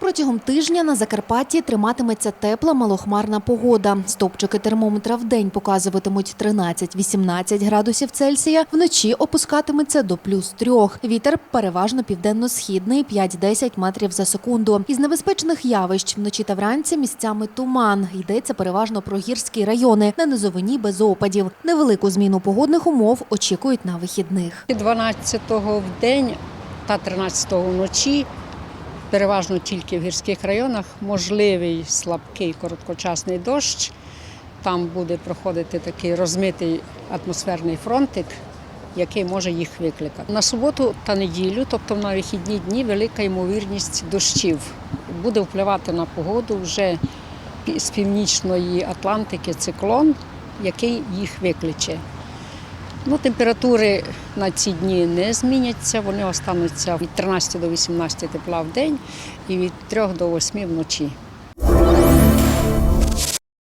Протягом тижня на Закарпатті триматиметься тепла малохмарна погода. Стопчики термометра в день показуватимуть 13-18 градусів Цельсія, вночі опускатиметься до плюс трьох. Вітер переважно південно-східний 5-10 метрів за секунду. Із небезпечних явищ вночі та вранці місцями туман. Йдеться переважно про гірські райони, на низовині без опадів. Невелику зміну погодних умов очікують на вихідних. 12-го в день та 13-го вночі, переважно тільки в гірських районах, можливий слабкий короткочасний дощ. Там буде проходити такий розмитий атмосферний фронтик, який може їх викликати. На суботу та неділю, тобто на вихідні дні, велика ймовірність дощів буде впливати на погоду вже з північної Атлантики циклон, який їх викличе. Ну, температури на ці дні не зміняться, вони остануться від 13 до 18 тепла в день і від 3 до 8 вночі.